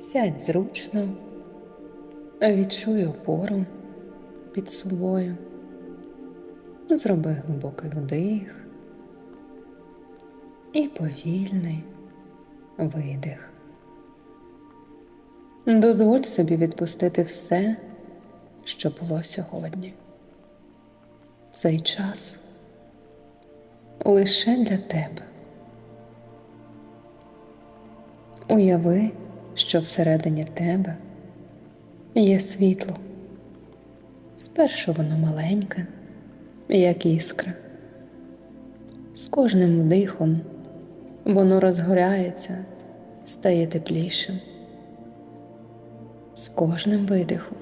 Сядь зручно, відчуй опору під собою, зроби глибокий вдих і повільний видих. Дозволь собі відпустити все, що було сьогодні. Цей час лише для тебе. Уяви, що всередині тебе є світло. Спершу воно маленьке, як іскра. З кожним вдихом воно розгоряється, стає теплішим. З кожним видихом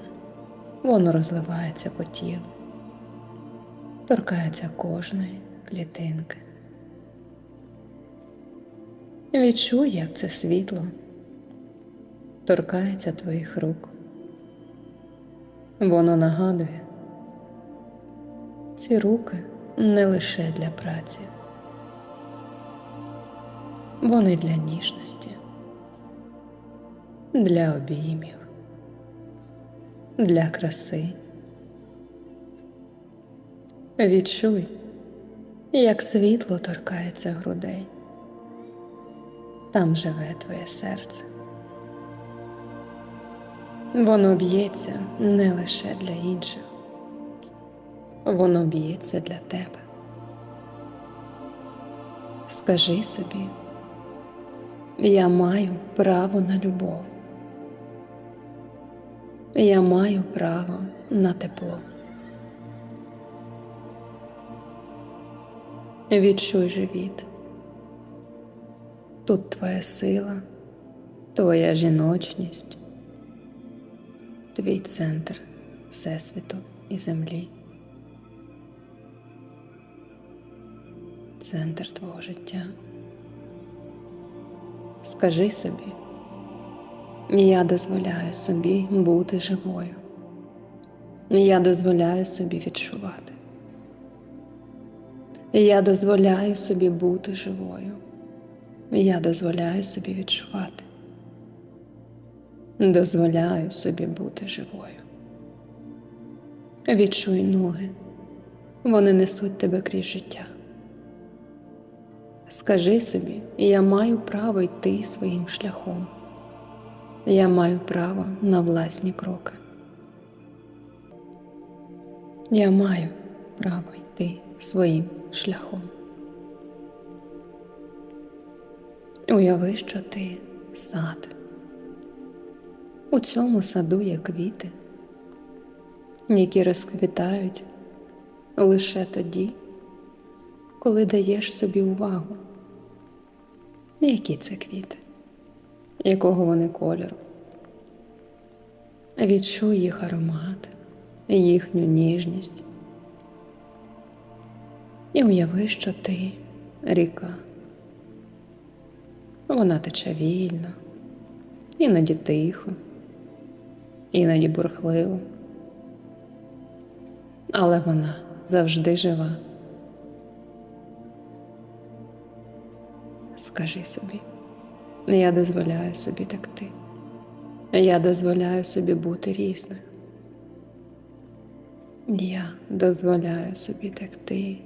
воно розливається по тілу, торкається кожної клітинки. Відчуй, як це світло торкається твоїх рук. Воно нагадує, ці руки не лише для праці, вони для ніжності, для обіймів, для краси. Відчуй, як світло торкається грудей. Там живе твоє серце. Воно б'ється не лише для інших, воно б'ється для тебе. Скажи собі, я маю право на любов. Я маю право на тепло. Відчуй живіт. Тут твоя сила, твоя жіночність, твій центр Всесвіту і землі, центр твого життя. Скажи собі, я дозволяю собі бути живою, я дозволяю собі відчувати. Я дозволяю собі бути живою. Я дозволяю собі відчувати. Дозволяю собі бути живою. Відчуй ноги, вони несуть тебе крізь життя. Скажи собі, я маю право йти своїм шляхом. Я маю право на власні кроки. Я маю право йти своїм шляхом. Уяви, що ти сад. У цьому саду є квіти, які розквітають лише тоді, коли даєш собі увагу. Які це квіти, якого вони кольору. Відчуй їх аромат, їхню ніжність. І уяви, що ти ріка. Вона тече вільно, іноді тихо, іноді бурхливо, але вона завжди жива. Скажи собі, я дозволяю собі текти, я дозволяю собі бути різною. Я дозволяю собі текти,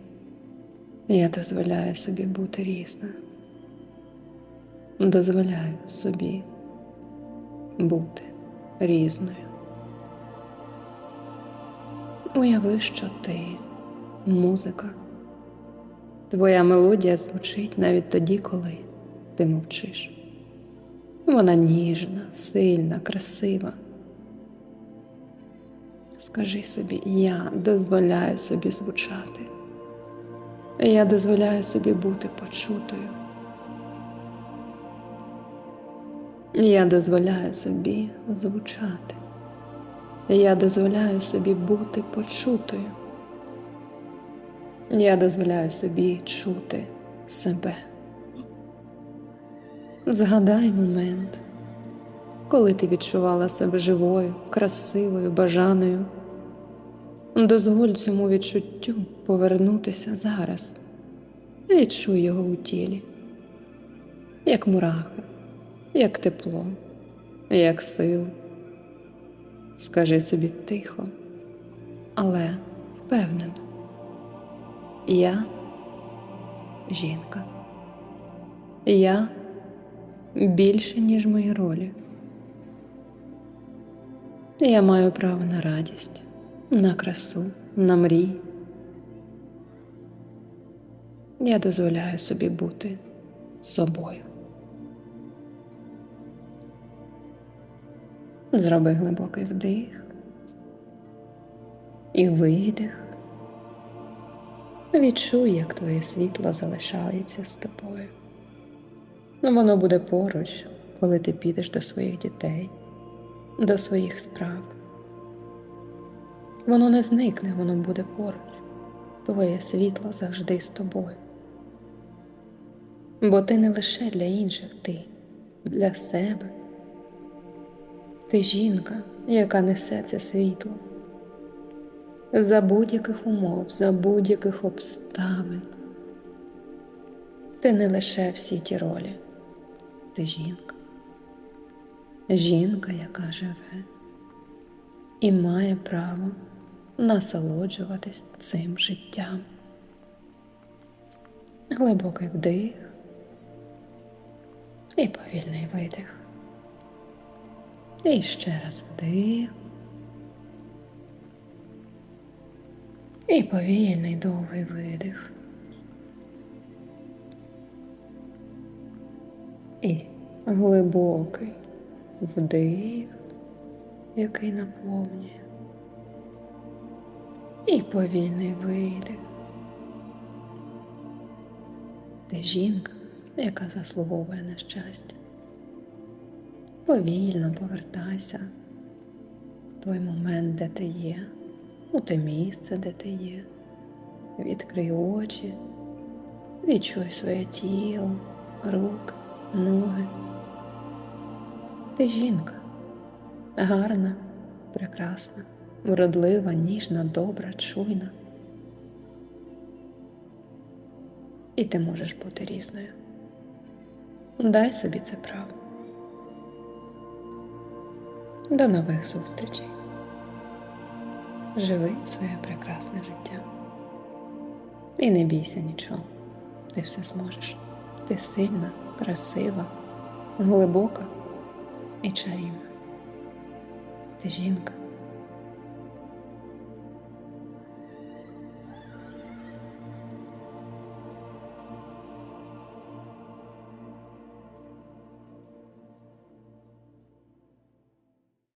я дозволяю собі бути різною. Дозволяю собі бути різною. Уяви, що ти музика. Твоя мелодія звучить навіть тоді, коли ти мовчиш. Вона ніжна, сильна, красива. Скажи собі, я дозволяю собі звучати. Я дозволяю собі бути почутою. Я дозволяю собі звучати. Я дозволяю собі бути почутою. Я дозволяю собі чути себе. Згадай момент, коли ти відчувала себе живою, красивою, бажаною. Дозволь цьому відчуттю повернутися зараз. Відчуй його у тілі, як мурахи, як тепло, як силу. Скажи собі тихо, але впевнено. Я жінка. Я більше, ніж мої ролі. Я маю право на радість, на красу, на мрії. Я дозволяю собі бути собою. Зроби глибокий вдих і видих. Відчуй, як твоє світло залишається з тобою. Ну, Воно буде поруч, коли ти підеш до своїх дітей, до своїх справ. Воно не зникне, воно буде поруч. Твоє світло завжди з тобою. Бо ти не лише для інших, ти для себе. Ти жінка, яка несе це світло. За будь-яких умов, за будь-яких обставин. Ти не лише всі ті ролі, ти жінка. Жінка, яка живе і має право насолоджуватись цим життям. Глибокий вдих і повільний видих. І ще раз вдих. І повільний довгий видих. І глибокий вдих, який наповнює. І повільний видих. Ти жінка, яка заслуговує на щастя. Повільно повертайся в той момент, де ти є, у те місце, де ти є. Відкрий очі, відчуй своє тіло, руки, ноги. Ти жінка, гарна, прекрасна, вродлива, ніжна, добра, чуйна. І ти можеш бути різною. Дай собі це право. До нових зустрічей. Живи своє прекрасне життя. І не бійся нічого. Ти все зможеш. Ти сильна, красива, глибока і чарівна. Ти жінка,